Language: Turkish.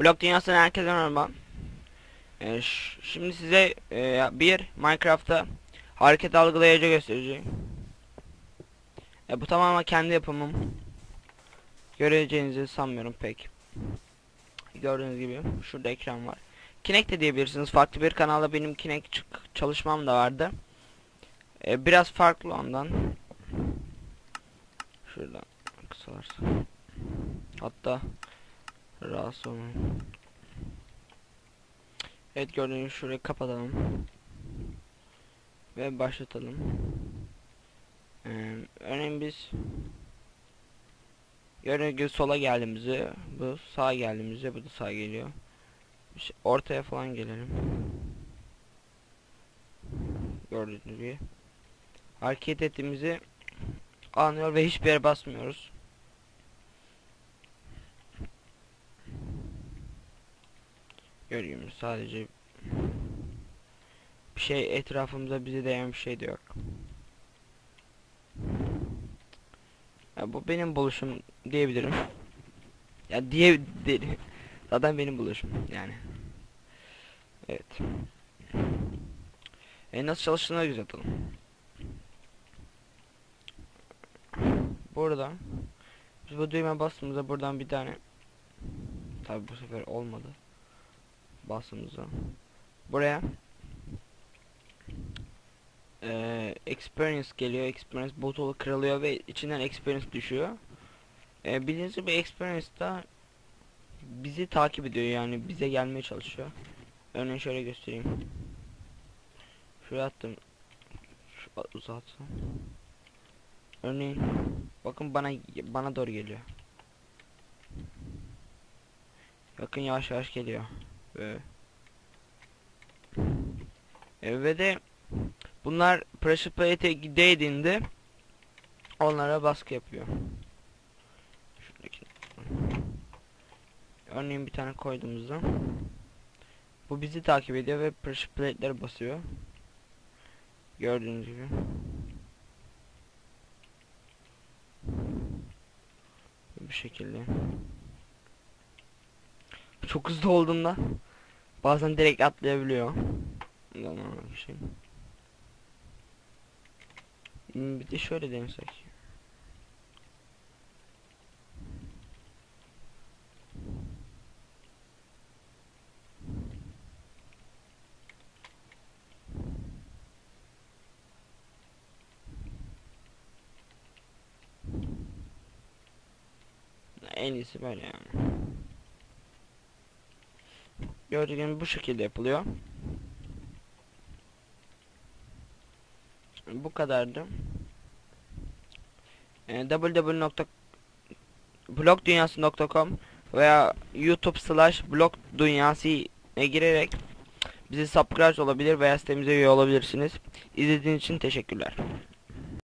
Blok dünyasına herkese merhaba. Ee, şimdi size e, bir Minecraft'ta hareket algılayıcı göstereceğim. E, bu tamamen kendi yapımım. Göreceğinizi sanmıyorum pek. Gördüğünüz gibi şurada ekran var. Kinect de diyebilirsiniz. Farklı bir kanalda benim Kinect çalışmam da vardı. E, biraz farklı ondan. Şuradan kısalarsa. Hatta rahatsız olmayın. Evet gördüğünüz şurayı kapatalım. Ve başlatalım. Ee, örneğin biz gördüğünüz sola geldiğimizde bu sağa geldiğimizde bu da sağa geliyor. İşte ortaya falan gelelim. Gördüğünüz gibi hareket ettiğimizi anlıyor ve hiçbir yere basmıyoruz. Görüyorum sadece bir şey etrafımıza bize değen bir şey de yok. Ya bu benim buluşum diyebilirim. Ya diye de- zaten benim buluşum yani. Evet. E nasıl çalıştığını göz atalım. Burada biz bu düğme bastığımızda buradan bir tane tabi bu sefer olmadı bastığımızda buraya. Eee experience geliyor experience botolu kırılıyor ve içinden experience düşüyor. Eee bildiğiniz gibi experience da bizi takip ediyor yani bize gelmeye çalışıyor. Örneğin şöyle göstereyim. Şuraya attım. Şu uzatsam örneğin bakın bana bana doğru geliyor. Bakın yavaş yavaş geliyor ve e, ve de bunlar pressure plate'e değdiğinde onlara baskı yapıyor. Şuradaki. Örneğin bir tane koyduğumuzda bu bizi takip ediyor ve pressure plate'lere basıyor. Gördüğünüz gibi. Bu şekilde. Çok hızlı olduğunda bazen direkt atlayabiliyor. Bir şey. Hmm, Bir de şöyle denesek. En iyisi böyle yani. Gördüğünüz bu şekilde yapılıyor. Bu kadardı. E, www.blogdunyası.com veya youtube slash blog dünyası'ya girerek bizi subscribe olabilir veya sitemize üye olabilirsiniz. İzlediğiniz için teşekkürler.